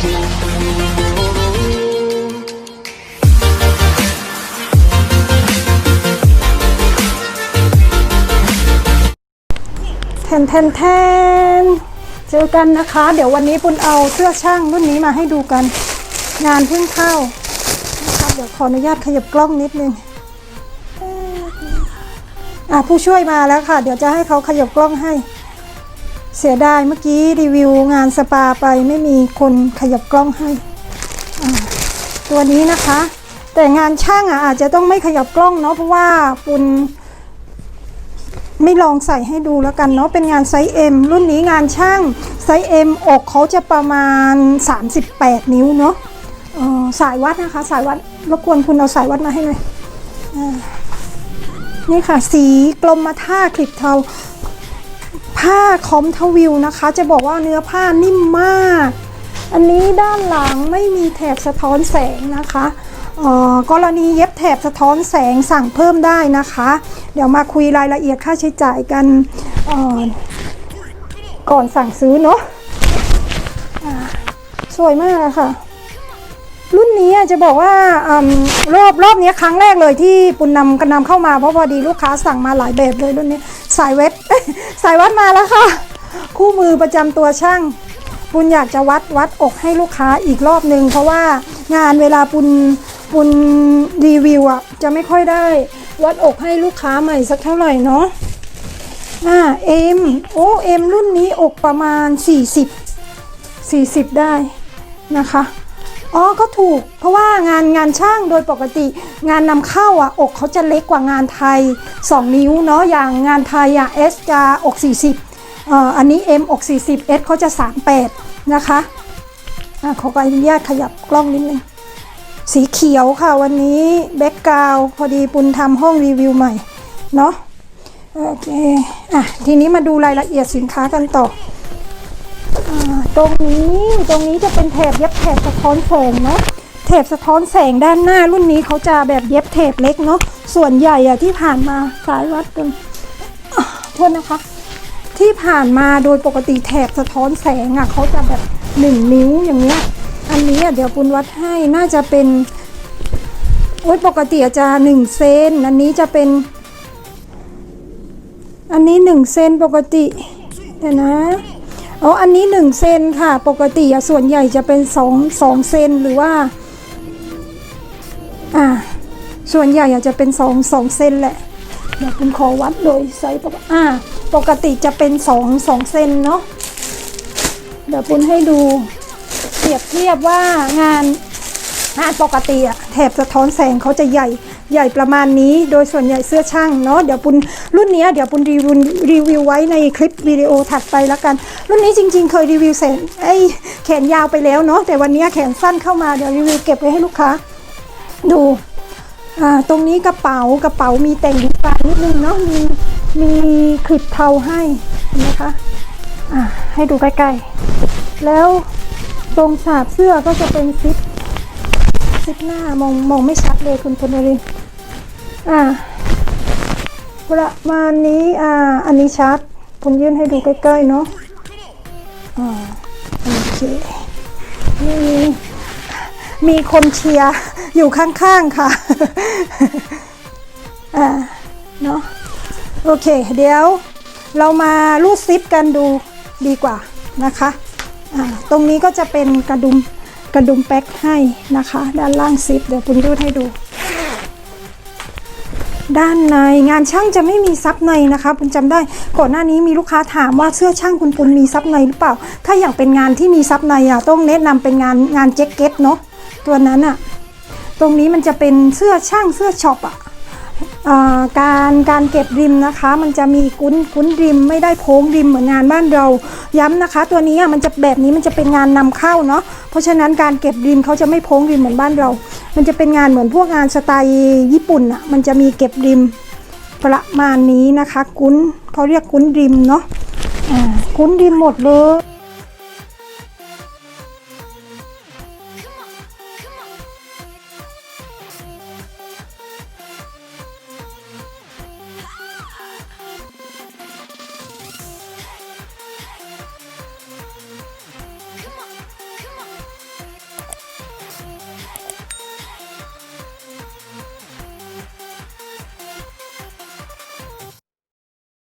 แทนแทนแทนเจอกันนะคะ เดี๋ยววันนี้ปุณเอาเสื้อช่างรุ่นนี้มาให้ดูกัน งานเพิ่งเข้านะคะเดี๋ยวขออนุญาตขยับกล้องนิดนึงอะผู้ช่วยมาแล้วค่ะ เดี๋ยวจะให้เขาขยับกล้องให้ เสียดายเมื่อกี้รีวิวงานสปาไปไม่มีคนขยับกล้องให้ ตัวนี้นะคะ แต่งานช่างอะอาจจะต้องไม่ขยับกล้องเนาะเพราะว่าปุณไม่ลองใส่ให้ดูแล้วกันเนาะเป็นงานไซส์ M รุ่นนี้งานช่างไซส์ M อกเขาจะประมาณ 38 นิ้วเนาะออสายวัดนะคะ สายวัดรบกวนคุณเอาสายวัดมาให้หน่อยนี่ค่ะ สีกลมมาท่าคลิปเทา ผ้าคอมทวิวนะคะ จะบอกว่าเนื้อผ้านิ่มมาก อันนี้ด้านหลังไม่มีแถบสะท้อนแสงนะคะกรณีเย็บแถบสะท้อนแสงสั่งเพิ่มได้นะคะ เดี๋ยวมาคุยรายละเอียดค่าใช้จ่ายกันก่อนสั่งซื้อเนาะสวยมากค่ะ รุ่นนี้จะบอกว่าอรอบรอบนี้ครั้งแรกเลยที่ปุณนำกันนำเข้ามาเพราะพอดีลูกค้าสั่งมาหลายแบบเลยรุ่นนี้ สายเวทสายวัดมาแล้วค่ะ คู่มือประจำตัวช่างปุณอยากจะวัดวัดอกให้ลูกค้าอีกรอบหนึ่งเพราะว่างานเวลาปุณปุณรีวิวอะจะไม่ค่อยได้ วัดอกให้ลูกค้าใหม่สักเท่าไหร่เนาะอ่าเอ็มโอ้เอ็มรุ่นนี้อกประมาณ 40 40 ได้นะคะ อ๋อก็ถูก เพราะว่างานงานช่างโดยปกติ งานนำเข้าอะอกเขาจะเล็กกว่างานไทย 2 นิ้วเนาะอย่างงานไทยอะ S จะอก 40เอ่ออันนี้ M อก 40 S เขาจะ 38 นะคะอะขออนุญาตขยับกล้องนิดนึงสีเขียวค่ะวันนี้แบ็กกราวพอดีปุณทำห้องรีวิวใหม่เนาะโอเคอะทีนี้มาดูรายละเอียดสินค้ากันต่อ ตรงนี้ตรงนี้จะเป็นแถบเย็บแถบสะท้อนแสงเนาะแถบสะท้อนแสงด้านหน้ารุ่นนี้เขาจะแบบเย็บแถบเล็กเนาะส่วนใหญ่อะที่ผ่านมาสายวัดกันโทษนะคะ ที่ผ่านมาโดยปกติแถบสะท้อนแสงอะเขาจะแบบหนึ่งนิ้วอย่างเงี้ยอันนี้อะเดี๋ยวปุณวัดให้น่าจะเป็นโอ้ยปกติอาจะหนึ่งเซนอันนี้จะเป็น อันนี้หนึ่งเซนปกติเดี๋ยวนะ อ๋ออันนี้หนึ่งเซนค่ะ ปกติอะส่วนใหญ่จะเป็นสองสองเซนหรือว่าอ่าส่วนใหญ่จะเป็นสองสองเซนแหละเดี๋ยวคุณขอวัดโดยไซส์ปกอ่าปกติจะเป็นสองสองเซนเนาะเดี๋ยวปุณให้ดูเปรียบเทียบว่างาน งานปกติอะแถบสะท้อนแสงเขาจะใหญ่ใหญ่ประมาณนี้ โดยส่วนใหญ่เสื้อช่างเนาะเดี๋ยวปุณรุ่นนี้เดี๋ยวปุณรีวิวรีวิวไว้ในคลิปวิดีโอถัดไปแล้วกัน รุ่นนี้จริง ๆ เคยรีวิวแสนไอ้แขนยาวไปแล้วเนาะแต่วันนี้แขนสั้นเข้ามาเดี๋ยวรีวิวเก็บไว้ให้ลูกค้า ดูอ่าตรงนี้กระเป๋ากระเป๋ามีแต่งดีไซน์นิดนึงเนาะมีมีคลิปเทาให้เห็นไหมคะอ่าให้ดูใกล้ๆแล้วตรงสาบเสื้อก็จะเป็นซิป ซิปหน้ามองมองไม่ชัดเลยคุณพลรินทร์อ่าประมาณนี้อ่าอันนี้ชัดผมยื่นให้ดูใกล้ๆเนาะอ่าโอเคมีมีคนเชียร์อยู่ข้างๆค่ะอ่าเนาะโอเค เดี๋ยวเรามารูดซิปกันดูดีกว่านะคะอ่าตรงนี้ก็จะเป็นกระดุม กระดุมแป๊กให้นะคะ ด้านล่างซิปเดี๋ยวคุณรูดให้ดู ด้านในงานช่างจะไม่มีซับในนะคะคุณจำได้ก่อนหน้านี้มีลูกค้าถามว่าเสื้อช่างคุณปุณมีซับในหรือเปล่า ถ้าอยากเป็นงานที่มีซับในอะต้องแนะนำเป็นงานงานแจ็คเก็ตเนาะตัวนั้นอะตรงนี้มันจะเป็นเสื้อช่างเสื้อช็อปอะ การการเก็บริมนะคะ มันจะมีกุ้นกุ้นริมไม่ได้โค้งริมเหมือนงานบ้านเราย้ำนะคะ ตัวนี้อะมันจะแบบนี้มันจะเป็นงานนำเข้าเนาะเพราะฉะนั้นการเก็บริมเขาจะไม่โค้งริมเหมือนบ้านเรา มันจะเป็นงานเหมือนพวกงานสไตล์ญี่ปุ่นอะมันจะมีเก็บริมประมาณนี้นะคะ กุ้นเขาเรียกกุ้นริมเนาะะกุ้นริมหมดเลย